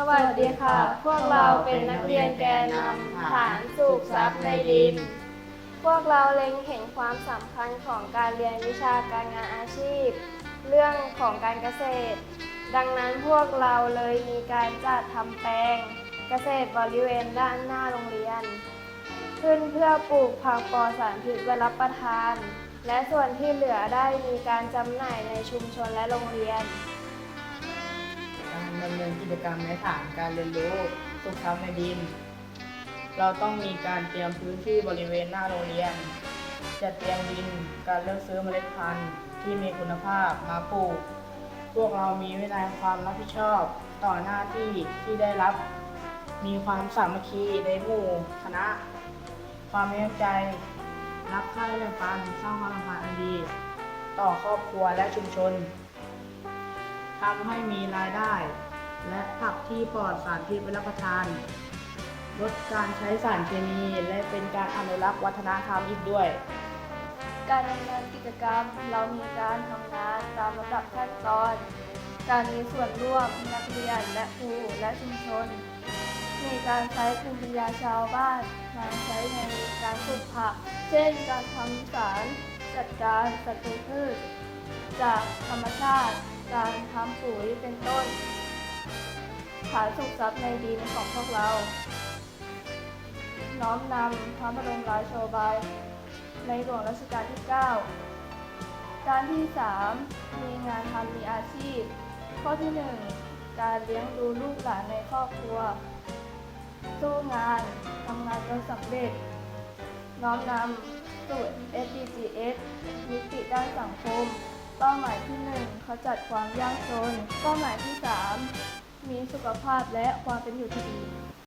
สวัสดีค่ะ พวกเราเป็นนักเรียนแกนนำฐานสูบทรัพย์ในดิน พวกเราเล็งเห็นความสำคัญของการเรียนวิชาการงานอาชีพ เรื่องของการเกษตร ดังนั้นพวกเราเลยมีการจัดทำแปลง เกษตรบริเวณด้านหน้าโรงเรียน ขึ้นเพื่อปลูกผักปลอดสารพิษไว้รับประทาน และส่วนที่เหลือได้มีการจำหน่ายในชุมชนและโรงเรียน กิจกรรมในฐานการเรียนรู้สุขทรัพในดิน เราต้องมีการเตรียมพื้นที่บริเวณหน้าโรงเรียน จัดเตรียมดิน การเลือกซื้อเมล็ดพันธุ์ที่มีคุณภาพมาปลูก พวกเรามีวินัยความรับผิดชอบต่อหน้าที่ที่ได้รับ มีความสามัคคีในหมู่คณะ ความมีน้ำใจ รักใคร่แบ่งปันสร้างความสัมพันธ์อันดี ต่อครอบครัวและชุมชนทำให้มีรายได้ และผักที่ปลอดสารพิษไว้รับประทาน ลดการใช้สารเคมีและเป็นการอนุรักษ์วัฒนธรรมอีกด้วย การดำเนินกิจกรรมเรามีการทำงานตามลำดับขั้นตอน การมีส่วนร่วมนักเรียนและครูและชุมชน มีการใช้ภูมิปัญญาชาวบ้านมาใช้ในการปลูกผัก เช่นการทำสารจัดการศัตรูพืช จากธรรมชาติ การทำปุ๋ยเป็นต้น ฐานสุขทรัพย์ในดินของพวกเรา น้อมนำพระบรมราโชบาย ในหลวงรัชกาลที่ 9 การที่ 3 มีงานทำมีอาชีพ ข้อที่ 1 การเลี้ยงดูลูกหลานในครอบครัว สู้งานทำงานจนสำเร็จ น้อมนำสูตร SDGs มิติด้านสังคม เป้าหมายที่ 1 ขจัดความยากจน เป้าหมายที่ 3 มีสุขภาพและความเป็นอยู่ที่ดี